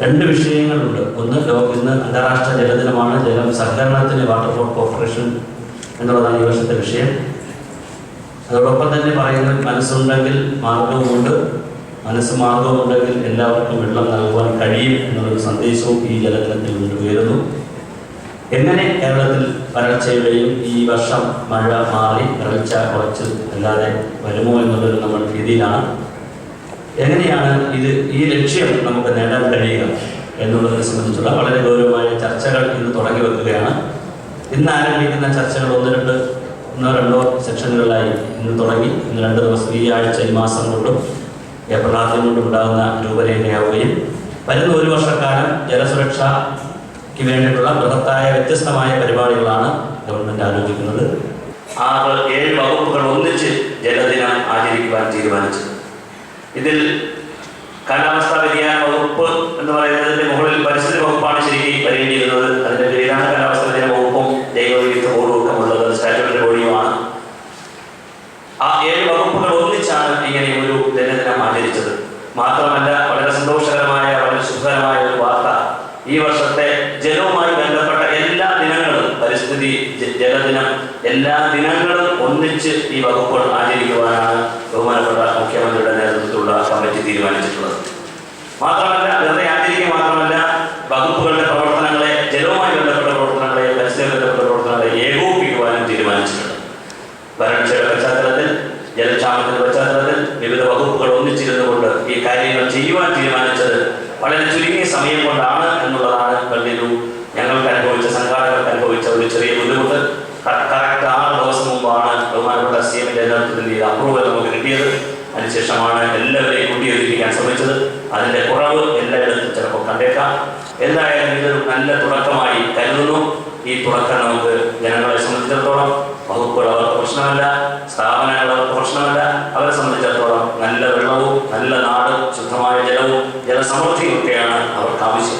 രണ്ട് വിഷയങ്ങളുണ്ട്. ഒന്ന് ഇന്ന് അന്താരാഷ്ട്ര ജലദിനമാണ്. ജലം സഹകരണത്തിന് വാട്ടർ ബോർഡ് കോർപ്പറേഷൻ എന്നുള്ളതാണ് ഈ വർഷത്തെ വിഷയം. അതോടൊപ്പം തന്നെ പറയുന്നത് മനസ്സുണ്ടെങ്കിൽ മാർഗവുമുണ്ട് മനസ്സ് മാർഗമുണ്ടെങ്കിൽ എല്ലാവർക്കും വെള്ളം നൽകുവാൻ കഴിയും എന്നുള്ളൊരു സന്ദേശവും ഈ ജലദിനത്തിൽ കൊണ്ടുവരുന്നു എങ്ങനെ കേരളത്തിൽ വരൾച്ചയുടെയും ഈ വർഷം മഴ മാറി വരൾച്ച കുറച്ച് അല്ലാതെ വരുമോ എന്നുള്ളൊരു നമ്മൾ രീതിയിലാണ് എങ്ങനെയാണ് ഇത് ഈ ലക്ഷ്യം നമുക്ക് നേടാൻ കഴിയുക എന്നുള്ളതിനെ സംബന്ധിച്ചുള്ള വളരെ ഗൗരവമായ ചർച്ചകൾ ഇന്ന് തുടങ്ങി വെക്കുകയാണ്. ഇന്ന് ആരംഭിക്കുന്ന ചർച്ചകൾ ഒന്ന് രണ്ട് ഒന്നോ രണ്ടോ സെക്ഷനുകളിലായി ഇന്ന് തുടങ്ങി. ഇന്ന് രണ്ട് ദിവസം ഈ ആഴ്ച ഈ മാസം കൊണ്ടും ഏപ്രിൽ ആദ്യം കൊണ്ടും ഉണ്ടാകുന്ന രൂപരേഖയാവുകയും വരുന്ന ഒരു വർഷക്കാലം ജലസുരക്ഷയ്ക്ക് വേണ്ടിയിട്ടുള്ള ബൃഹത്തായ വ്യത്യസ്തമായ പരിപാടികളാണ് ഗവൺമെന്റ് ആലോചിക്കുന്നത്. ആറ് ഏഴ് വകുപ്പുകൾ ഒന്നിച്ച് ജലദിനം ആചരിക്കുവാൻ തീരുമാനിച്ചത് ഇതിൽ കാലാവസ്ഥാ വ്യതിയാന വകുപ്പ് എന്ന് പറയുന്നതിന്റെ മുകളിൽ പരിസ്ഥിതി വകുപ്പാണ് ശരിക്കും വരേണ്ടിയിരുന്നത് അതിന്റെ പേരിലാണ് കാലാവസ്ഥാ വ്യതിയാന വകുപ്പും ജൈവവൈവിധ്യ ബോർഡും ഉള്ളത്. സ്റ്റാറ്റ്യൂട്ടറി ബോഡിയുമാണ്. ആ ഏഴ് വകുപ്പുകൾ ഒന്നിച്ചാണ് ഇങ്ങനെ ഒരു ജലദിനം ആചരിച്ചത്. മാത്രമല്ല വളരെ സന്തോഷകരമായ വളരെ സുഖകരമായ ഒരു വാർത്ത. ഈ വർഷത്തെ ജലവുമായി ബന്ധപ്പെട്ട എല്ലാ ദിനങ്ങളും പരിസ്ഥിതി ജലദിനം എല്ലാ ദിനങ്ങളും ഒന്നിച്ച് ഈ വകുപ്പുകൾ ആചരിക്കുവാനാണ് ബഹുമാനപ്പെട്ട വരൾച്ചയുടെ പശ്ചാത്തലത്തിൽ ജലക്ഷാമത്തിന്റെ പശ്ചാത്തലത്തിൽ വിവിധ വകുപ്പുകൾ ഒന്നിച്ചിരുന്നുകൊണ്ട് ഈ കാര്യങ്ങൾ ചെയ്യുവാൻ തീരുമാനിച്ചത് വളരെ ചുരുങ്ങിയ സമയം കൊണ്ടാണ് എന്നുള്ളതാണ് വലിയൊരു ഞങ്ങൾക്ക് അനുഭവിച്ച സംഘാടകർക്ക് അനുഭവിച്ച ഒരു ചെറിയ ബുദ്ധിമുട്ട്. കറക്റ്റ് ആറ് ദിവസം മുമ്പാണ് ബഹുമാനപ്പെട്ട സി എമ്മിന്റെ നേതൃത്വത്തിൽ ഈ അപ്രൂവൽ നമുക്ക് കിട്ടിയത്. അതിനുശേഷമാണ് എല്ലാവരെയും കൂട്ടിയൊരുപ്പിക്കാൻ ശ്രമിച്ചത്. അതിന്റെ കുറവ് എല്ലായിടത്തും ചിലപ്പോൾ കണ്ടേക്കാം. എന്തായാലും ഇതൊരു നല്ല തുടക്കമായി കരുതുന്നു. ഈ തുടക്കം നമുക്ക് ജനങ്ങളെ സംബന്ധിച്ചിടത്തോളം വകുപ്പുകൾ അവർക്ക് പ്രശ്നമല്ല സ്ഥാപനങ്ങൾ അവർക്ക് പ്രശ്നമല്ല. അവരെ സംബന്ധിച്ചിടത്തോളം നല്ല വെള്ളവും നല്ല നാടും ശുദ്ധമായ ജലവും ജലസമൃദ്ധിയും ഒക്കെയാണ് അവർക്ക് ആവശ്യം.